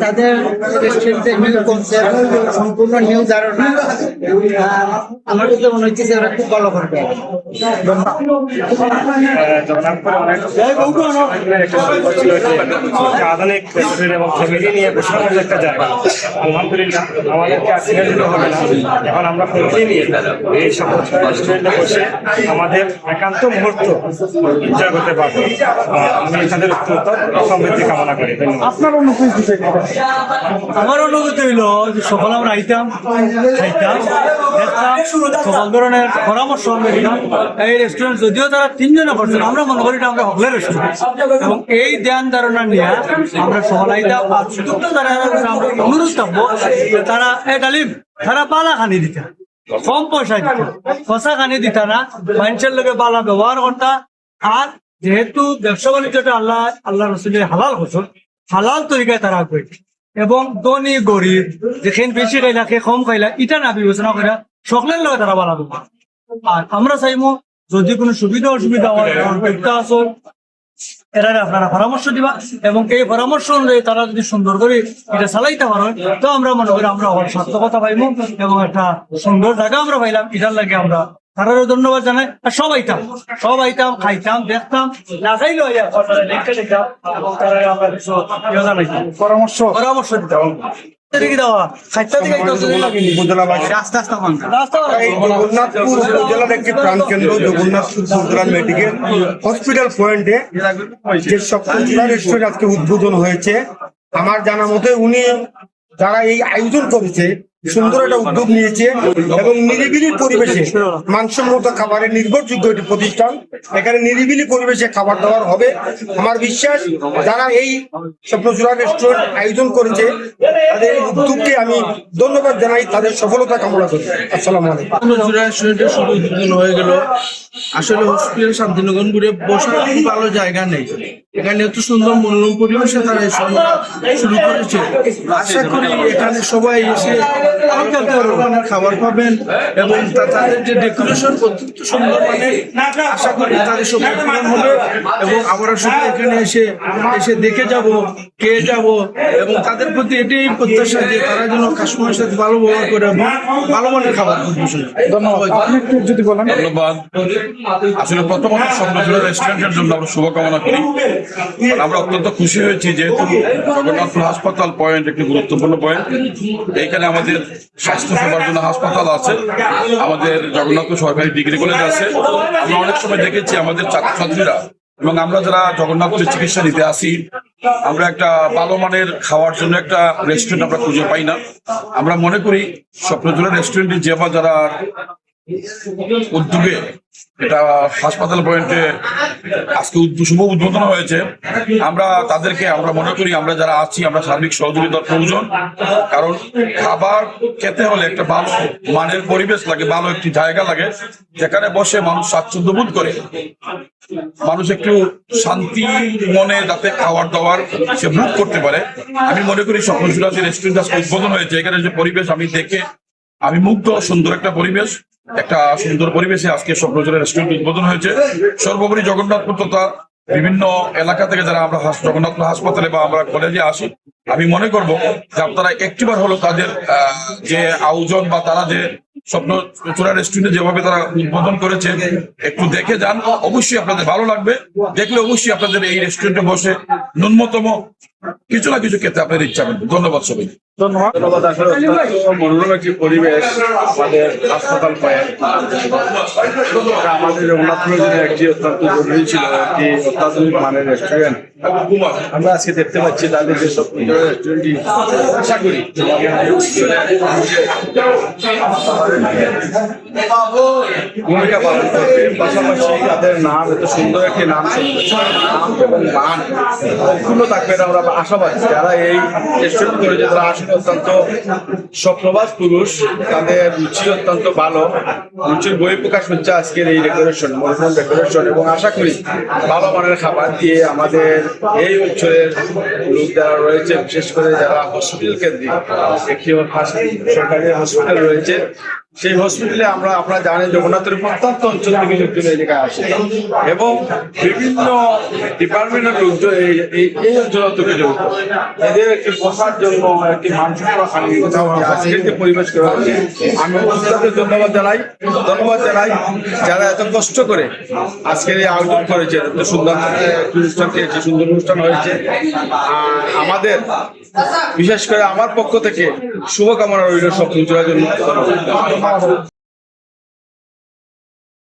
তাদের সম্পূর্ণ খুব আধুনিক এবং ফ্যামিলি নিয়ে যে একটা জায়গা আলহামদুলিল্লাহ আমাদেরকে হবে না এখন আমরা ফ্যামিলি নিয়ে এই সকল বসে আমাদের একান্ত মুহূর্ত করতে পারব আমি তাদের সমৃদ্ধি কামনা করি। ধন্যবাদ। আমার অনুভূতি হইল যে সকাল আমরা আইতাম খাইতাম দেখতাম সকল ধরনের পরামর্শ আমরা দিতাম। এই রেস্টুরেন্ট যদিও তারা তিনজনে করছেন আমরা মনে করি এটা আমরা হকলের রেস্টুরেন্ট এবং এই ধ্যান ধারণা নিয়ে আমরা সকাল আইতাম আর সুযোগটা তারা আমরা অনুরোধ থাকব তারা এ ডালিম তারা পালা খানি দিতা। কম পয়সা দিতা। পয়সা খানি দিতা না। মানুষের লোকে পালা ব্যবহার করতা। আর যেহেতু ব্যবসা বাণিজ্যটা আল্লাহ আল্লাহ রসুলের হালাল ফসল হালাল তরিকায় তারা করবে এবং ধনী, গরিব, যেখানে বেশি খাইলা সে কম খাইলা ইটা না বিবেচনা করে সকলের লগে তারা বানাবো আর আমরা চাইমো, যদি কোনো সুবিধা অসুবিধা হয় একটা আসো এরা আপনারা পরামর্শ দিবা। এবং এই পরামর্শ অনুযায়ী তারা যদি সুন্দর করে এটা চালাইতে পারে তো আমরা মনে করি আমরা আমার সার্থকতা পাইব এবং একটা সুন্দর জায়গা আমরা পাইলাম, এটার লাগে আমরা তারারও ধন্যবাদ জানাই। আর সব আইতাম সব আইতাম খাইতাম দেখতাম না খাইলেও ইয়া, পরামর্শ। পরামর্শ দিতাম হসপিটাল পয়েন্টে যে রেস্টুরেন্ট আজকে উদ্বোধন হয়েছে আমার জানা মতে উনি যারা এই আয়োজন করেছে সুন্দর একটা উদ্যোগ নিয়েছে এবং নিরিবিলি পরিবেশে মানসম্মত খাবারের নির্ভরযোগ্য একটি প্রতিষ্ঠান। এখানে নিরিবিলি পরিবেশে খাবার দাবার হবে। আমার বিশ্বাস যারা এই স্বপ্নচূড়া রেস্টুরেন্ট আয়োজন করেছে তাদের এই উদ্যোগকে আমি ধন্যবাদ জানাই তাদের সফলতা কামনা করি। আসসালাম আলাইকুম। জুড়ে রেস্টুরেন্টের শুরু উদ্বোধন হয়ে গেল। আসলে হসপিটাল শান্তিনগর ঘুরে বসার খুব ভালো জায়গা নেই। এখানে এত সুন্দর মনোরম পরিবেশে তারা শুরু করেছে। আশা করি এখানে সবাই এসে খাবার পাবেন এবং তাদের যে ডেকোরেশন অত্যন্ত সুন্দর মানে আশা করি তাদের সব হবে এবং আমরা সবাই এখানে এসে এসে দেখে যাব খেয়ে যাব এবং তাদের প্রতি এটাই প্রত্যাশা যে তারা যেন কাস্টমারের সাথে ভালো ব্যবহার করে ভালো মানের খাবার পরিবেশন করে। ধন্যবাদ। ধন্যবাদ। আসলে প্রথমত স্বপ্নজোড়া রেস্টুরেন্টের জন্য আমরা শুভকামনা করি। আমরা অত্যন্ত খুশি হয়েছি যেহেতু জগন্নাথপুর হাসপাতাল পয়েন্ট একটি গুরুত্বপূর্ণ পয়েন্ট এইখানে আমাদের স্বাস্থ্য সেবার জন্য হাসপাতাল আছে। আমাদের জগন্নাথ সরকারি ডিগ্রি কলেজ আছে। আমরা অনেক সময় দেখেছি আমাদের ছাত্রছাত্রীরা এবং আমরা যারা জগন্নাথপুরের চিকিৎসা নিতে আসি, আমরা একটা ভালো মানের খাওয়ার জন্য একটা রেস্টুরেন্ট আমরা খুঁজে পাই না। আমরা মনে করি স্বপ্নজোড়া রেস্টুরেন্টে যে বা যারা উদ্যোগে এটা হাসপাতাল পয়েন্টে আজকে শুভ উদ্বোধন হয়েছে। আমরা তাদেরকে, আমরা মনে করি আমরা যারা আছি, আমরা সার্বিক সহযোগিতার প্রয়োজন। কারণ খাবার খেতে হলে একটা ভালো মানের পরিবেশ লাগে, ভালো একটি জায়গা লাগে, যেখানে বসে মানুষ স্বাচ্ছন্দ্য বোধ করে। মানুষ একটু শান্তি মনে যাতে খাবার দাবার সে বুক করতে পারে। আমি মনে করি সকল যে রেস্টুরেন্ট উদ্বোধন হয়েছে। এখানে যে পরিবেশ আমি দেখে, আমি মুগ্ধ, সুন্দর একটা পরিবেশ। একটা সুন্দর পরিবেশে আজকে স্বপ্নচূড়া রেস্টুরেন্ট উদ্বোধন হয়েছে। সর্বোপরি জগন্নাথপুর তথা বিভিন্ন এলাকা থেকে যারা আমরা জগন্নাথপুর হাসপাতালে বা আমরা কলেজে আসি, আমি মনে করব যে আপনারা একটিবার হলো তাদের যে আয়োজন বা তারা যে স্বপ্ন চূড়া রেস্টুরেন্টে যেভাবে তারা উদ্বোধন করেছে, একটু দেখে যান। অবশ্যই আপনাদের ভালো লাগবে। দেখলে অবশ্যই আপনাদের এই রেস্টুরেন্টে বসে ন্যূনতম কিছু না কিছু খেতে আপনার ইচ্ছা করবে। ধন্যবাদ সবাই ধন্যবাদ। আসলে মনোরম একটি পরিবেশ আমাদের হাসপাতাল পায়। আমাদের রঘুনাথপুরের জন্য একটি অত্যন্ত জরুরি ছিল একটি অত্যাধুনিক মানের রেস্টুরেন্ট আমরা আজকে দেখতে পাচ্ছি তাদের যে সব রেস্টুরেন্টটি আশা করি ভূমিকা পালন করবে। পাশাপাশি তাদের নাম এত সুন্দর একটি নাম নাম এবং মান অক্ষুণ্ণ থাকবে আমরা আশাবাদী যারা এই রেস্টুরেন্ট করেছে তারা আসলে অত্যন্ত স্বপ্নবাস পুরুষ, তাদের রুচি অত্যন্ত ভালো। রুচির বই প্রকাশ হচ্ছে আজকের এই ডেকোরেশন মনোরম ডেকোরেশন এবং আশা করি ভালো মানের খাবার দিয়ে আমাদের এই অঞ্চলের লোক যারা রয়েছে, বিশেষ করে যারা হসপিটাল কেন্দ্রিক সরকারি হসপিটাল রয়েছে সেই হসপিটালে আমরা আপনারা জানেন জগন্নাথের প্রত্যন্ত অঞ্চল থেকে লোকজন এই জায়গায় আসে। এবং বিভিন্ন ডিপার্টমেন্টের লোকজন এই- এই অঞ্চল থেকে জড়িত এদের একটি বসার জন্য একটি মানসিক পরিবেশ করা হয়েছে আমি অনুষ্ঠানকে ধন্যবাদ জানাই। ধন্যবাদ জানাই যারা এত কষ্ট করে আজকের এই আয়োজন করেছে এত সুন্দর অনুষ্ঠান পেয়েছে সুন্দর অনুষ্ঠান হয়েছে। আর আমাদের, বিশেষ করে আমার পক্ষ থেকে শুভকামনা রইল সব জন্য। ಮಾಡಿದ್ರು